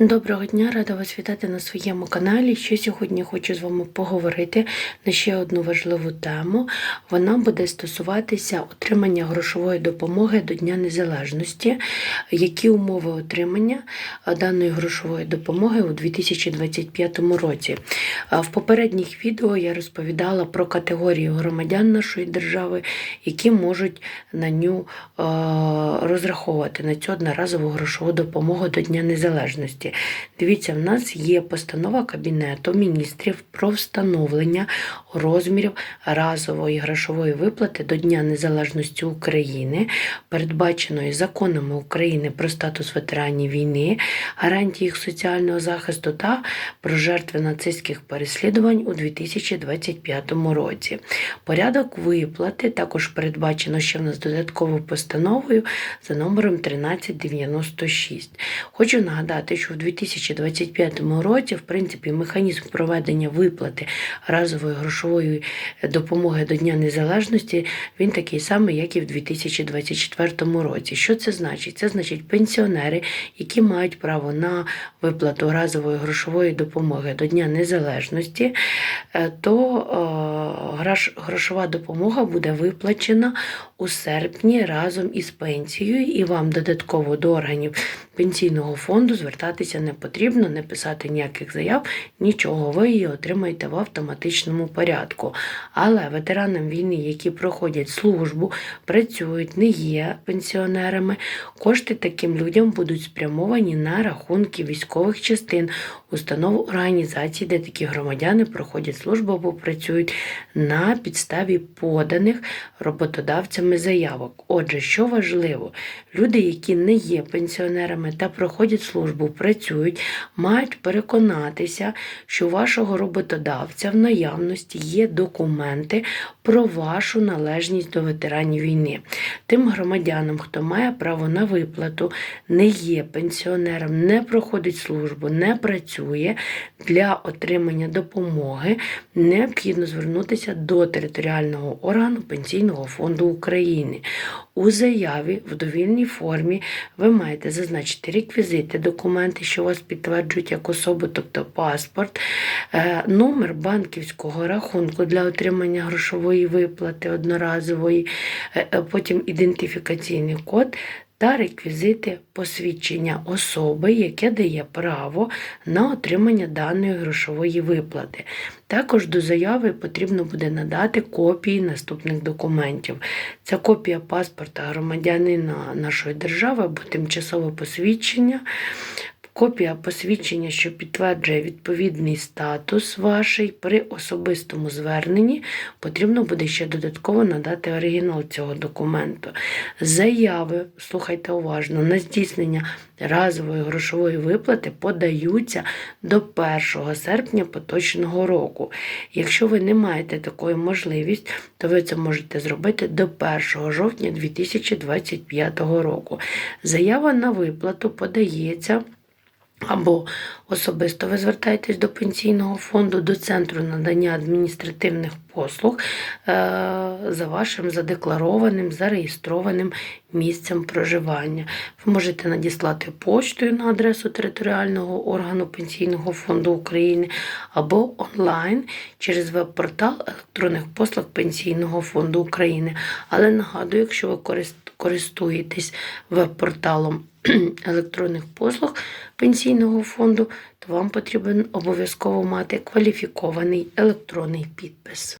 Доброго дня, рада вас вітати на своєму каналі. Що сьогодні хочу з вами поговорити на ще одну важливу тему. Вона буде стосуватися отримання грошової допомоги до Дня Незалежності. Які умови отримання даної грошової допомоги у 2025 році? В попередніх відео я розповідала про категорію громадян нашої держави, які можуть на ню розраховувати на цю одноразову грошову допомогу до Дня Незалежності. Дивіться, в нас є постанова Кабінету міністрів про встановлення розмірів разової грошової виплати до Дня Незалежності України, передбаченої законами України про статус ветеранів війни, гарантії їх соціального захисту та про жертви нацистських переслідувань у 2025 році. Порядок виплати також передбачено ще в нас додатковою постановою за номером 1396. Хочу нагадати, що в 2025 році, в принципі, механізм проведення виплати разової грошової допомоги до Дня Незалежності він такий самий, як і в 2024 році. Що це значить? Це значить пенсіонери, які мають право на виплату разової грошової допомоги до Дня Незалежності, е, то е, грошова допомога буде виплачена у серпні разом із пенсією, і вам додатково до органів пенсійного фонду звертатися не потрібно, не писати ніяких заяв, нічого. Ви її отримаєте в автоматичному порядку. Але ветеранам війни, які проходять службу, працюють, не є пенсіонерами, кошти таким людям будуть спрямовані на рахунки військових частин, установ організацій, де такі громадяни проходять службу або працюють на підставі поданих роботодавцями заявок. Отже, що важливо, люди, які не є пенсіонерами та проходять службу, працюють, мають переконатися, що у вашого роботодавця в наявності є документи про вашу належність до ветеранів війни. Тим громадянам, хто має право на виплату, не є пенсіонером, не проходить службу, не працює для отримання допомоги, необхідно звернутися до територіального органу Пенсійного фонду України. У заяві в довільній формі ви маєте зазначити реквізити, документи, що вас підтверджують як особу, тобто паспорт, е, номер банківського рахунку для отримання грошової виплати одноразової, е, е, потім ідентифікаційний код. Та реквізити посвідчення особи, яке дає право на отримання даної грошової виплати. Також до заяви потрібно буде надати копії наступних документів. Це копія паспорта громадянина нашої держави або тимчасове посвідчення. Копія посвідчення, що підтверджує відповідний статус ваший при особистому зверненні, потрібно буде ще додатково надати оригінал цього документу. Заяви, слухайте уважно, на здійснення разової грошової виплати подаються до 1 серпня поточного року. Якщо ви не маєте такої можливості, то ви це можете зробити до 1 жовтня 2025 року. Заява на виплату подається. Або особисто ви звертаєтесь до пенсійного фонду, до центру надання адміністративних послуг е, за вашим задекларованим, зареєстрованим місцем проживання. Ви можете надіслати поштою на адресу територіального органу Пенсійного фонду України або онлайн через веб-портал електронних послуг Пенсійного фонду України. Але нагадую, якщо ви користуєтесь веб-порталом електронних послуг пенсійного фонду, то вам потрібен обов'язково мати кваліфікований електронний підпис.